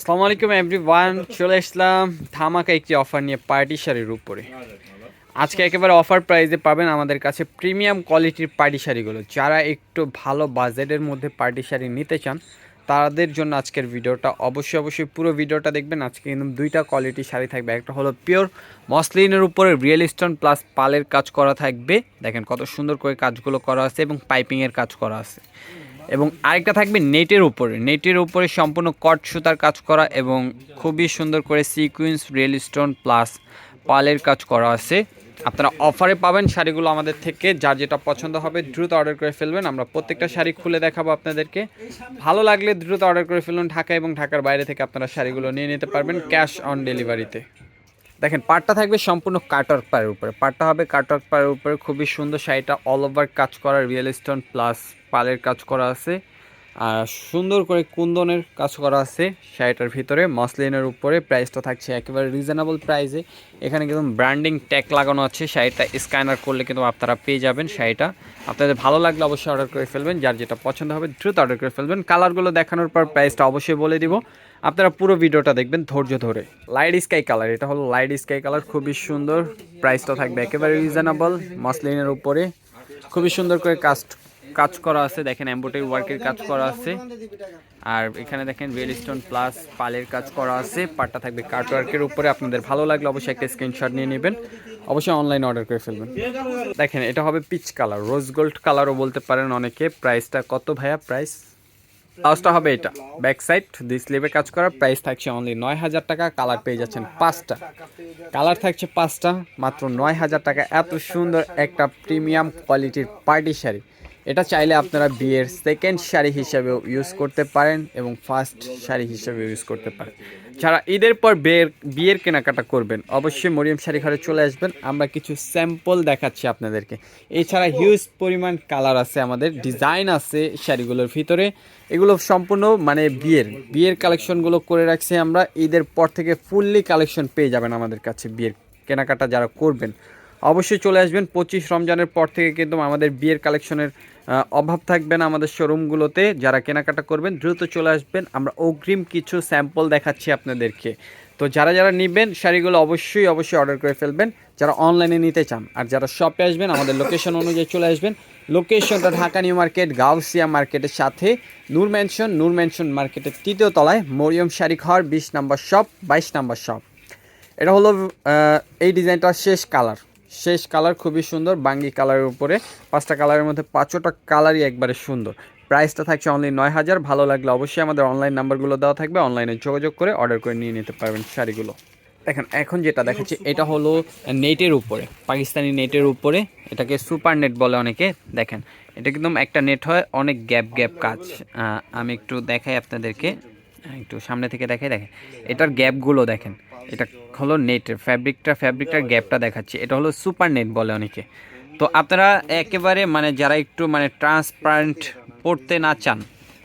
আসসালামু আলাইকুম এভরিওয়ান চলে আসলাম ধামাকা একটি অফার নিয়ে পার্টি শাড়ির উপরে। আজকে একেবারে অফার প্রাইসে পাবেন আমাদের কাছে প্রিমিয়াম কোয়ালিটির পার্টি শাড়িগুলো। যারা একটু ভালো বাজেটের মধ্যে পার্টি শাড়ি নিতে চান, তাদের জন্য আজকের ভিডিওটা অবশ্যই অবশ্যই পুরো ভিডিওটা দেখবেন। আজকে কিন্তু দুইটা কোয়ালিটি শাড়ি থাকবে। একটা হলো পিওর মসলিনের উপরে রিয়েল স্টোন প্লাস পালের কাজ করা থাকবে। দেখেন কত সুন্দর করে কাজগুলো করা আছে এবং পাইপিংয়ের কাজ করা আছে। এবং আরেকটা থাকবে নেটের উপরে। নেটের উপরে সম্পূর্ণ কট সুতার কাজ করা এবং খুবই সুন্দর করে সিকুয়েন্স রিয়েল স্টোন প্লাস পালের কাজ করা আছে। আপনারা অফারে পাবেন শাড়িগুলো আমাদের থেকে, যার যেটা পছন্দ হবে দ্রুত অর্ডার করে ফেলবেন। আমরা প্রত্যেকটা শাড়ি খুলে দেখাবো আপনাদেরকে। ভালো লাগলে দ্রুত অর্ডার করে ফেলুন ঢাকা এবং ঢাকার বাইরে থেকে আপনারা শাড়িগুলো নিয়ে নিতে পারবেন ক্যাশ অন ডেলিভারিতে দেখেন পাটটা থাকবে সম্পূর্ণ কাটওয়ার্ক পায়ের উপরে। পাটটা হবে কাটওয়ার্ক পায়ের উপরে, খুবই সুন্দর শাড়িটা অল ওভার কাজ করা রিয়েল স্টোন প্লাস পালের কাজ করা আছে। আর সুন্দর করে কুন্দনের কাজ করা আছে শাড়িটার ভিতরে, মসলিনের উপরে প্রাইসটা থাকছে একেবারে রিজনেবল প্রাইসে এখানে কিন্তু ব্র্যান্ডিং ট্যাগ লাগানো আছে, শাড়িটা স্ক্যানার করলে কিন্তু আপনারা পেয়ে যাবেন শাড়িটা। আপনাদের ভালো লাগলে অবশ্যই অর্ডার করে ফেলবেন, যার যেটা পছন্দ হবে দ্রুত অর্ডার করে ফেলবেন। কালারগুলো দেখানোর পর প্রাইসটা অবশ্যই বলে দিব। আপনারা পুরো ভিডিওটা দেখবেন ধৈর্য ধরে। লাইট স্কাই কালার এটা হলো লাইট স্কাই কালার খুবই সুন্দর। প্রাইসটা থাকবে একেবারে রিজনেবল মসলিনের উপরে। খুবই সুন্দর করে কাজ কাজ করা আছে, দেখেন এম্বোটারি ওয়ার্কের কাজ করা আছে। আর এখানে দেখেন রিয়েল স্টোন প্লাস পালের কাজ করা আছে, পাটটা থাকবে কাট ওয়ার্কের উপরে। আপনাদের ভালো লাগলে অবশ্যই একটা স্ক্রিনশট নিয়ে নেবেন। অবশ্যই অনলাইনে অর্ডার করে ফেলবেন। দেখেন, এটা হবে পিচ কালার রোজ গোল্ড কালারও বলতে পারেন অনেকে। প্রাইসটা কত ভাইয়া? প্রাইস ব্লাউজটা হবে এটা। ব্যাক সাইড দুই স্লিভে কাজ করা প্রাইস থাকছে অনলি নয় হাজার টাকা কালার পেয়ে যাচ্ছেন পাঁচটা। কালার থাকছে পাঁচটা, মাত্র নয় হাজার টাকা। এত সুন্দর একটা প্রিমিয়াম কোয়ালিটির পার্টি শাড়ি। এটা চাইলে আপনারা বিয়ের সেকেন্ড শাড়ি হিসেবেও ইউজ করতে পারেন এবং ফার্স্ট শাড়ি হিসেবে ইউজ করতে পারেন। যারা ঈদের পর বিয়ের বিয়ের কেনাকাটা করবেন, অবশ্যই মরিয়ম শাড়ি ঘরে চলে আসবেন। আমরা কিছু স্যাম্পল দেখাচ্ছি আপনাদেরকে। এছাড়া হিউজ পরিমাণ কালার আছে আমাদের ডিজাইন আছে শাড়িগুলোর ভিতরে। এগুলো সম্পূর্ণ মানে বিয়ের বিয়ের কালেকশনগুলো করে রাখছি আমরা। ঈদের পর থেকে ফুললি কালেকশন পেয়ে যাবেন আমাদের কাছে বিয়ের কেনাকাটা যারা করবেন। অবশ্যই চলে আসবেন। পঁচিশ রমজানের পর থেকে কিন্তু আমাদের বিয়ের কালেকশনের অভাব থাকবে না আমাদের শোরুমগুলোতে। যারা কেনাকাটা করবেন, দ্রুত চলে আসবেন। আমরা অগ্রিম কিছু স্যাম্পল দেখাচ্ছি আপনাদেরকে। তো যারা যারা নেবেন, শাড়িগুলো অবশ্যই অবশ্যই অর্ডার করে ফেলবেন। যারা অনলাইনে নিতে চান আর যারা শপে আসবেন, আমাদের লোকেশন অনুযায়ী চলে আসবেন। লোকেশনটা ঢাকা নিউ মার্কেট, গাউসিয়া মার্কেটের সাথে। নূর ম্যানশন নূর ম্যানশন মার্কেটের তৃতীয় তলায় মরিয়ম শাড়ি ঘর, বিশ নম্বর শপ বাইশ নম্বর শপ এটা হলো এই ডিজাইনটা শেষ কালার শেষ কালার খুবই সুন্দর, বাঙ্গি কালারের উপরে। পাঁচটা কালারের মধ্যে পাঁচটা কালারই একবারে সুন্দর। প্রাইসটা থাকছে অনলি নয় হাজার, ভালো লাগলে অবশ্যই আমাদের অনলাইন নাম্বারগুলো দেওয়া থাকবে অনলাইনে যোগাযোগ করে অর্ডার করে নিয়ে নিতে পারবেন শাড়িগুলো। দেখেন, এখন যেটা দেখাচ্ছি, এটা হলো নেটের উপরে, পাকিস্তানি নেটের উপরে, এটাকে সুপার নেট বলে অনেকে দেখেন। এটা একদম একটা নেট হয়, অনেক গ্যাপ গ্যাপ কাজ। আমি একটু দেখাই আপনাদেরকে। একটু সামনে থেকে দেখে দেখেন। এটার গ্যাপগুলো দেখেন। এটা হলো নেটের ফ্যাব্রিকটা ফ্যাব্রিকটার গ্যাপটা দেখাচ্ছে। এটা হলো সুপার নেট বলে অনেকে। তো আপনারা একেবারে মানে যারা একটু মানে ট্রান্সপারেন্ট পড়তে না চান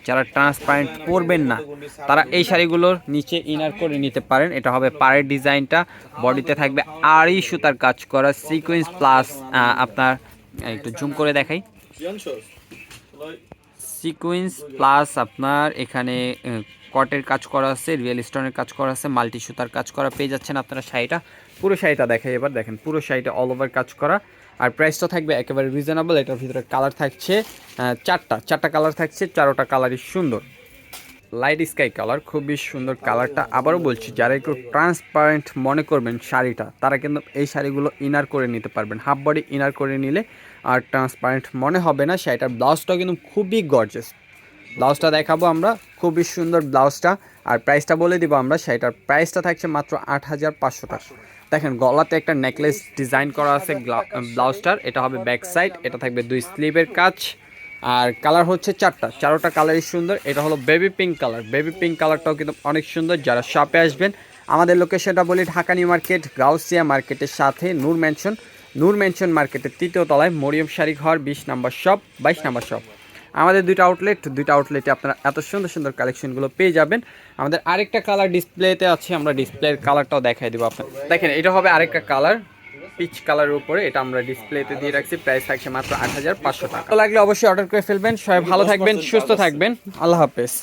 যারা ট্রান্সপারেন্ট পরবেন না তারা এই শাড়িগুলোর নিচে ইনার করে নিতে পারেন। এটা হবে পাড়ের ডিজাইনটা। বডিতে থাকবে আড়াই সুতার কাজ করা সিকোয়েন্স প্লাস আপনার একটু জুম করে দেখাই। সিকুয়েন্স প্লাস আপনার এখানে কটের কাজ করা আছে, রিয়েল স্টোনের কাজ করা আছে, মাল্টি সুতার কাজ করা, পেয়ে যাচ্ছেন আপনারা শাড়িটা। পুরো শাড়িটা দেখাই এবার, দেখেন, পুরো শাড়িটা অল ওভার কাজ করা। আর প্রাইসটা থাকবে একেবারে রিজনেবল এটার ভিতরে কালার থাকছে চারটা চারটা কালার থাকছে, চারোটা কালারই সুন্দর। লাইট স্কাই কালার খুবই সুন্দর কালারটা আবারও বলছি, যারা একটু ট্রান্সপারেন্ট মনে করবেন শাড়িটা, তারা কিন্তু এই শাড়িগুলো ইনার করে নিতে পারবেন। হাফ বডি ইনার করে নিলে আর ট্রান্সপারেন্ট মনে হবে না, শাড়িটার ব্লাউজটাও কিন্তু খুবই গর্জেস ব্লাউজটা দেখাবো আমরা। খুবই সুন্দর ব্লাউজটা। আর প্রাইসটা বলে দিব আমরা শাড়িটার প্রাইসটা থাকছে মাত্র আট হাজার পাঁচশো টাকা। দেখেন, গলাতে একটা নেকলেস ডিজাইন করা আছে ব্লাউজটার। এটা হবে ব্যাক সাইড এটা থাকবে দুই স্লিভের কাজ। আর কালার হচ্ছে চারটা। চারোটা কালারই সুন্দর। এটা হলো baby pink colour baby pink কালারটাও কিন্তু অনেক সুন্দর। যারা শপে আসবেন, আমাদের লোকেশনটা বলি ঢাকা নিউ মার্কেট, গাউসিয়া মার্কেটের সাথে নূর ম্যানশন নূর ম্যানশন মার্কেটের তৃতীয় তলায় মরিয়ম শাড়ি ঘর, বিশ নাম্বার শপ বাইশ নাম্বার শপ আমাদের দুইটা আউটলেট দুইটা আউটলেটে আপনারা এত সুন্দর সুন্দর কালেকশনগুলো পেয়ে যাবেন। আমাদের আরেকটা কালার ডিসপ্লেতে আছে, আমরা ডিসপ্লের কালারটাও দেখাই দেবো আপনার দেখেন, এটা হবে আরেকটা কালার পিচ কালারের উপরে। এটা আমরা ডিসপ্লেতে দিয়ে রাখছি প্রাইস থাকছে মাত্র আট হাজার পাঁচশো টাকা। লাগলে অবশ্যই অর্ডার করে ফেলবেন। সবাই ভালো থাকবেন, সুস্থ থাকবেন। আল্লাহ হাফেজ।